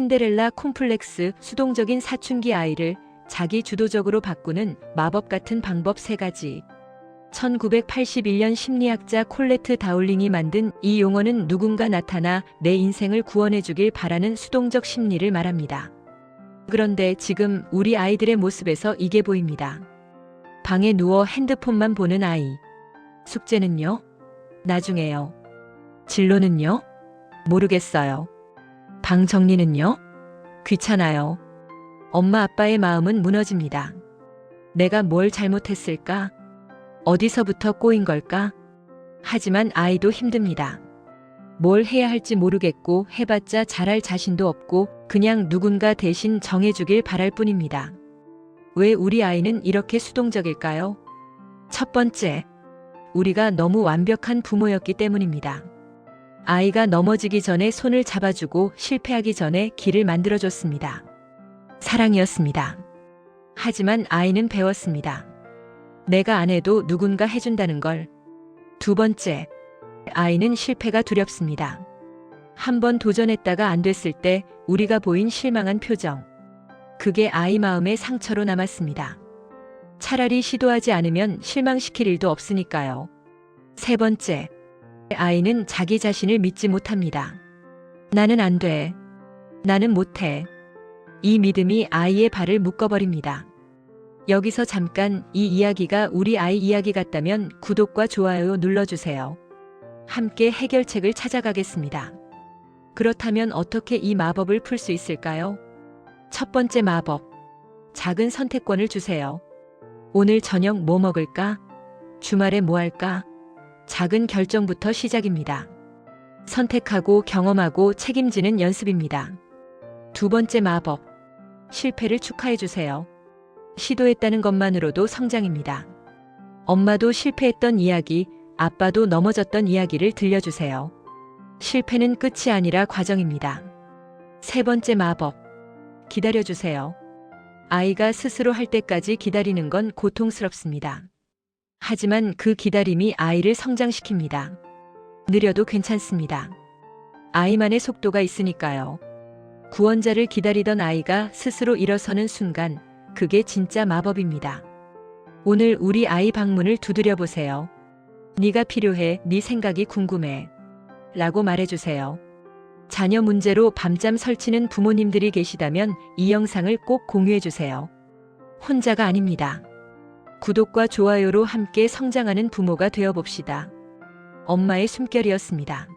신데렐라 콤플렉스 수동적인 사춘기 아이를 자기 주도적으로 바꾸는 마법 같은 방법 세 가지. 1981년 심리학자 콜레트 다울링이 만든 이 용어는 누군가 나타나 내 인생을 구원해주길 바라는 수동적 심리를 말합니다. 그런데 지금 우리 아이들의 모습에서 이게 보입니다. 방에 누워 핸드폰만 보는 아이. 숙제는요? 나중에요. 진로는요? 모르겠어요. 방 정리는요? 귀찮아요. 엄마 아빠의 마음은 무너집니다. 내가 뭘 잘못했을까? 어디서부터 꼬인 걸까? 하지만 아이도 힘듭니다. 뭘 해야 할지 모르겠고 해봤자 잘할 자신도 없고 그냥 누군가 대신 정해주길 바랄 뿐입니다. 왜 우리 아이는 이렇게 수동적일까요? 첫 번째, 우리가 너무 완벽한 부모였기 때문입니다. 아이가 넘어지기 전에 손을 잡아주고 실패하기 전에 길을 만들어줬습니다. 사랑이었습니다. 하지만 아이는 배웠습니다. 내가 안 해도 누군가 해준다는 걸. 두 번째, 아이는 실패가 두렵습니다. 한 번 도전했다가 안 됐을 때 우리가 보인 실망한 표정. 그게 아이 마음의 상처로 남았습니다. 차라리 시도하지 않으면 실망시킬 일도 없으니까요. 세 번째, 아이는 자기 자신을 믿지 못합니다. 나는 안 돼. 나는 못해. 이 믿음이 아이의 발을 묶어버립니다. 여기서 잠깐 이 이야기가 우리 아이 이야기 같다면 구독과 좋아요 눌러주세요. 함께 해결책을 찾아가겠습니다. 그렇다면 어떻게 이 마법을 풀 수 있을까요? 첫 번째 마법. 작은 선택권을 주세요. 오늘 저녁 뭐 먹을까? 주말에 뭐 할까? 작은 결정부터 시작입니다. 선택하고 경험하고 책임지는 연습입니다. 두 번째 마법. 실패를 축하해 주세요. 시도했다는 것만으로도 성장입니다. 엄마도 실패했던 이야기, 아빠도 넘어졌던 이야기를 들려주세요. 실패는 끝이 아니라 과정입니다. 세 번째 마법. 기다려주세요. 아이가 스스로 할 때까지 기다리는 건 고통스럽습니다. 하지만 그 기다림이 아이를 성장시킵니다. 느려도 괜찮습니다. 아이만의 속도가 있으니까요. 구원자를 기다리던 아이가 스스로 일어서는 순간, 그게 진짜 마법입니다. 오늘 우리 아이 방문을 두드려 보세요. 네가 필요해, 네 생각이 궁금해. 라고 말해주세요. 자녀 문제로 밤잠 설치는 부모님들이 계시다면 이 영상을 꼭 공유해 주세요. 혼자가 아닙니다. 구독과 좋아요로 함께 성장하는 부모가 되어 봅시다. 엄마의 숨결이었습니다.